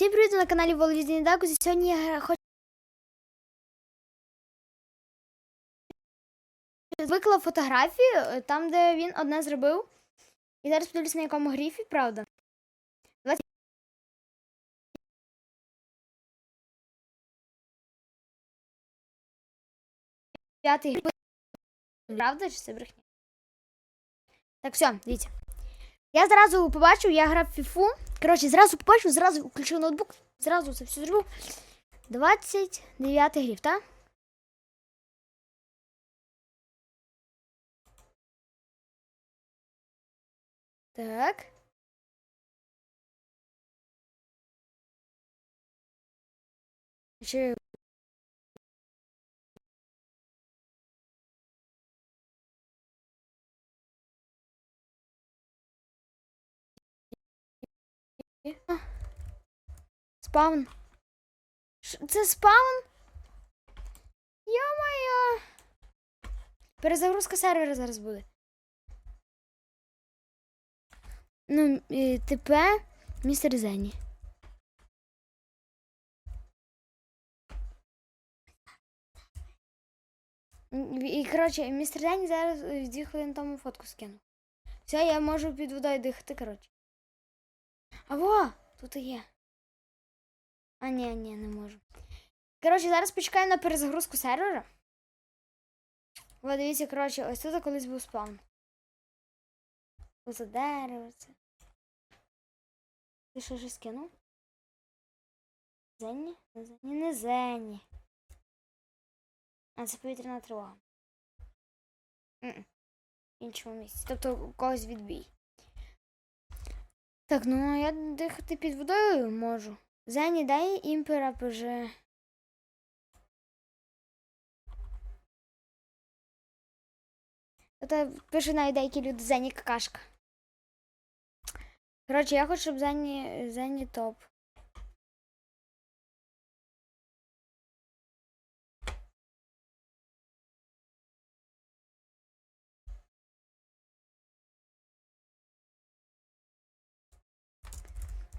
Всім привіт на каналі Володінний Дакус. Сьогодні я хочу виклав фотографію е, там, де він одне зробив. І зараз подивлюсь на якому гріфі, правда. 20... П'ятий гриф. Правда, чи це брехня? Так, все, дивіться. Я зразу побачив, я грав фіфу. Коротше, зразу побачив, зразу включив ноутбук, зразу це все зробив. 29 гриф, так? Так. Ще... Спаун. Це спаун? Йо-моє. Перезагрузка сервера зараз буде. Ну, ТП містер Зені. І, коротше, містер Зені зараз е, дві хвилини тому фотку скину. Все, я можу під водою дихати, коротше. А во, тут і є. А, ні, ні, не можу. Коротше, зараз почекаю на перезагрузку сервера. О, дивіться, коротше, ось тут колись був спаун. За дерево це. Ти що ж скинув? Зенні? Не Зенні, не Зенні. А, це повітряна тривога. В іншому місці. Тобто у когось відбій. Так, ну я дихати під водою можу. Зені, дай імпера ПЖ. Це пише навіть деякі люди Зені какашка. Коротше, я хочу, щоб Зені, Зені топ.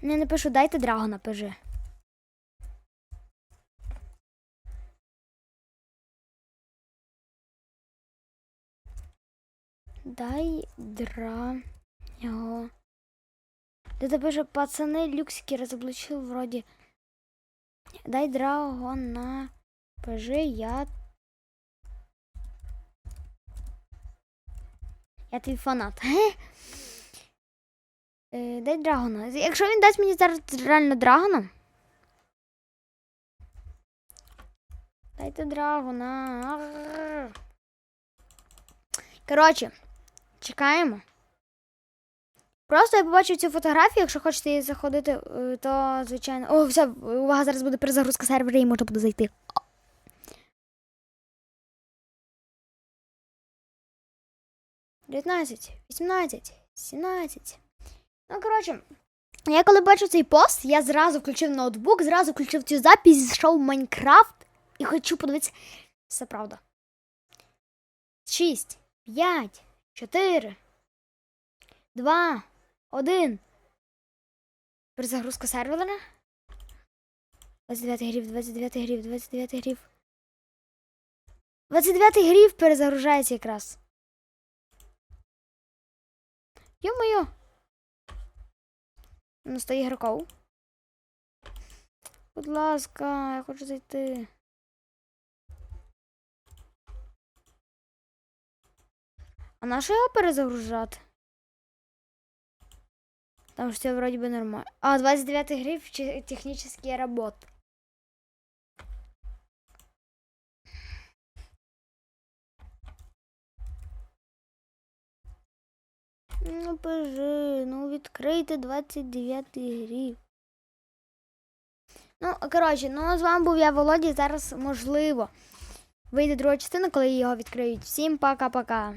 Не напишу, дайте драгона пижи. Дай дра його. Де пише, пацани люксики разоблачил вроде. Дай драгон на ПЖ, я. Я твій фанат. Е, дай драгона. Якщо він дасть мені зараз реально драгона. Дайте драгона. Коротше, чекаємо. Просто я побачив цю фотографію, якщо хочете її заходити, е, то звичайно. О, все, увага, зараз буде перезагрузка сервера і можна буде зайти. Дев'ятнадцять, вісімнадцять, сімнадцять. Ну, коротше, я коли бачу цей пост, я зразу включив ноутбук, зразу включив цю запись, зайшов в Майнкрафт і хочу подивитися. Все правда. Шість, п'ять, чотири, два, один. Перезагрузка сервера. 29 грів, 29 грів, 29 грів. 29 грів перезагружається якраз. Йо-моє. Ну, 100 ігроків. Будь ласка, я хочу зайти. А на що його перезагружати? Там ж все вроде бы нормально. А, 29 гриф технический технические Ну, пожи, ну відкрийте 29 гриф. Ну, коротше, ну з вами був я Володя. Зараз можливо вийде друга частина, коли його відкриють. Всім пока-пока.